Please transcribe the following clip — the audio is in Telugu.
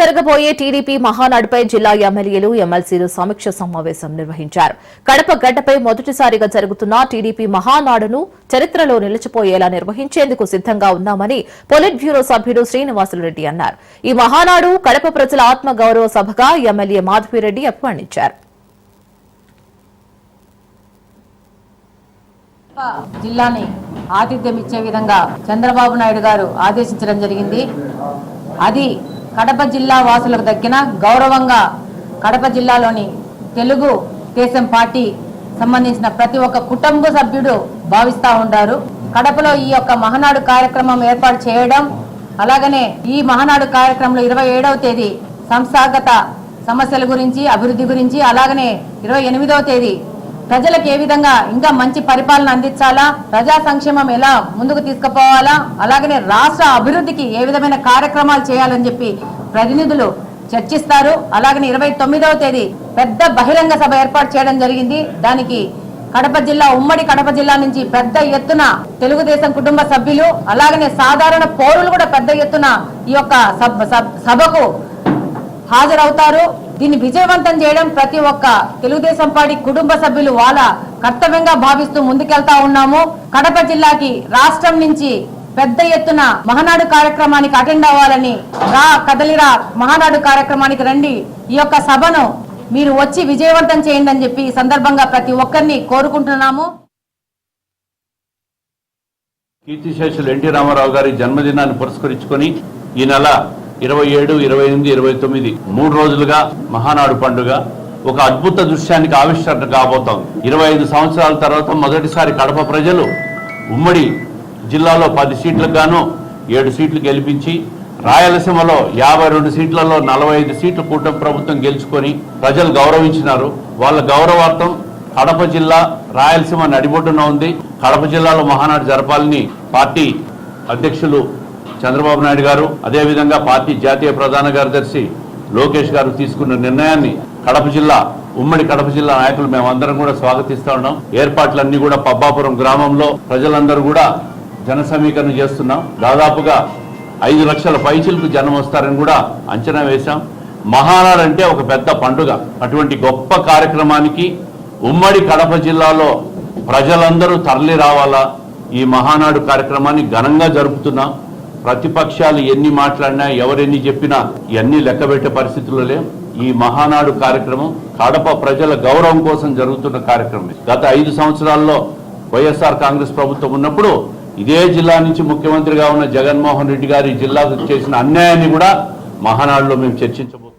జరగబోయే టీడీపీ మహానాడుపై జిల్లా ఎమ్మెల్యేలు ఎమ్మెల్సీలు సమీక్ష సమావేశం నిర్వహించారు. కడప గడ్డపై మొదటిసారిగా జరుగుతున్న టీడీపీ మహానాడును చరిత్రలో నిలిచిపోయేలా నిర్వహించేందుకు సిద్దంగా ఉన్నామని పొలిట్ బ్యూరో సభ్యుడు శ్రీనివాసులరెడ్డి అన్నారు. ఈ మహానాడు కడప ప్రజల ఆత్మగౌరవ సభగా ఎమ్మెల్యే మాధవిరెడ్డి అభివర్ణించారు జిల్లాని ఆతిథ్యం ఇచ్చే విధంగా చంద్రబాబు నాయుడు గారు ఆదేశించడం జరిగింది. అది కడప జిల్లా వాసులకు దక్కిన గౌరవంగా కడప జిల్లాలోని తెలుగు దేశం పార్టీ సంబంధించిన ప్రతి ఒక్క కుటుంబ సభ్యుడు భావిస్తూ ఉంటారు కడపలో ఈ యొక్క మహనాడు కార్యక్రమం ఏర్పాటు చేయడం అలాగనే ఈ మహనాడు కార్యక్రమంలో ఇరవై ఏడవ తేదీ సంస్థాగత సమస్యల గురించి అభివృద్ధి గురించి అలాగనే ఇరవై ఎనిమిదవ తేదీ ప్రజలకు ఏ విధంగా ఇంకా మంచి పరిపాలన అందించాలా? ప్రజా సంక్షేమం ఎలా ముందుకు తీసుకుపోవాలా? అలాగనే రాష్ట్ర అభివృద్ధికి ఏ విధమైన కార్యక్రమాలు చేయాలని చెప్పి ప్రతినిధులు చర్చిస్తారు. అలాగనే ఇరవై తొమ్మిదవ తేదీ పెద్ద బహిరంగ సభ ఏర్పాటు చేయడం జరిగింది. దానికి కడప జిల్లా ఉమ్మడి కడప జిల్లా నుంచి పెద్ద ఎత్తున తెలుగుదేశం కుటుంబ సభ్యులు అలాగనే సాధారణ పౌరులు కూడా పెద్ద ఎత్తున ఈ యొక్క సభ- సభకు హాజరవుతారు. దీన్ని విజయవంతం చేయడం ప్రతి ఒక్క తెలుగుదేశం పార్టీ కుటుంబ సభ్యులు వాళ్ళ కర్తవ్యంగా భావిస్తూ ముందుకెళ్తా ఉన్నాము. కడప జిల్లాకి రాష్ట్రం నుంచి పెద్ద ఎత్తున మహానాడు కార్యక్రమానికి అటెండ్ అవ్వాలని రా కదలిరా మహానాడు కార్యక్రమానికి రండి. ఈ యొక్క సభను మీరు వచ్చి విజయవంతం చేయండి అని చెప్పి ఈ సందర్భంగా ప్రతి ఒక్కరిని కోరుకుంటున్నాము. కీర్తిశేషులు ఎన్టీ రామారావు గారి జన్మదినాన్ని పురస్కరించుకొని ఈ నెల ఇరవై ఏడు ఇరవై ఎనిమిది ఇరవై తొమ్మిది. మూడు రోజులుగా మహానాడు పండుగ. ఒక అద్భుత దృశ్యానికి ఆవిష్కరణ కాబోతోంది. ఇరవై ఐదు సంవత్సరాల తర్వాత మొదటిసారి కడప ప్రజలు ఉమ్మడి జిల్లాలో పది సీట్లకు గాను ఏడు సీట్లు గెలిపించి రాయలసీమలో యాభై రెండు సీట్లలో నలభై ఐదు సీట్లు కూటమి ప్రభుత్వం గెలుచుకొని ప్రజలు గౌరవించినారు. వాళ్ళ గౌరవార్థం కడప జిల్లా రాయలసీమ నడిబొడ్డున ఉంది. కడప జిల్లాలో మహానాడు జరపాలని పార్టీ అధ్యక్షులు చంద్రబాబు నాయుడు గారు అదేవిధంగా పార్టీ జాతీయ ప్రధాన కార్యదర్శి లోకేష్ గారు తీసుకున్న నిర్ణయాన్ని కడప జిల్లా ఉమ్మడి కడప జిల్లా నాయకులు మేమందరం కూడా స్వాగతిస్తా ఉన్నాం. ఏర్పాట్లన్నీ కూడా పబ్బాపురం గ్రామంలో ప్రజలందరూ కూడా జన సమీకరణ చేస్తున్నాం. దాదాపుగా ఐదు లక్షల పైచిలకు జనం వస్తారని కూడా అంచనా వేశాం. మహానాడు అంటే ఒక పెద్ద పండుగ. అటువంటి గొప్ప కార్యక్రమానికి ఉమ్మడి కడప జిల్లాలో ప్రజలందరూ తరలి రావాలా ఈ మహానాడు కార్యక్రమాన్ని ఘనంగా జరుపుతున్నాం. ప్రతిపక్షాలు ఎన్ని మాట్లాడినా ఎవరెన్ని చెప్పినా ఇవన్నీ లెక్కబెట్టే పరిస్థితుల్లో లేం. ఈ మహానాడు కార్యక్రమం కడప ప్రజల గౌరవం కోసం జరుగుతున్న కార్యక్రమం గత ఐదు సంవత్సరాల్లో వైఎస్ఆర్ కాంగ్రెస్ ప్రభుత్వం ఉన్నప్పుడు ఇదే జిల్లా నుంచి ముఖ్యమంత్రిగా ఉన్న జగన్మోహన్ రెడ్డి గారి జిల్లాకు చేసిన అన్యాయాన్ని కూడా మహానాడులో మేము చర్చించబోతున్నాం.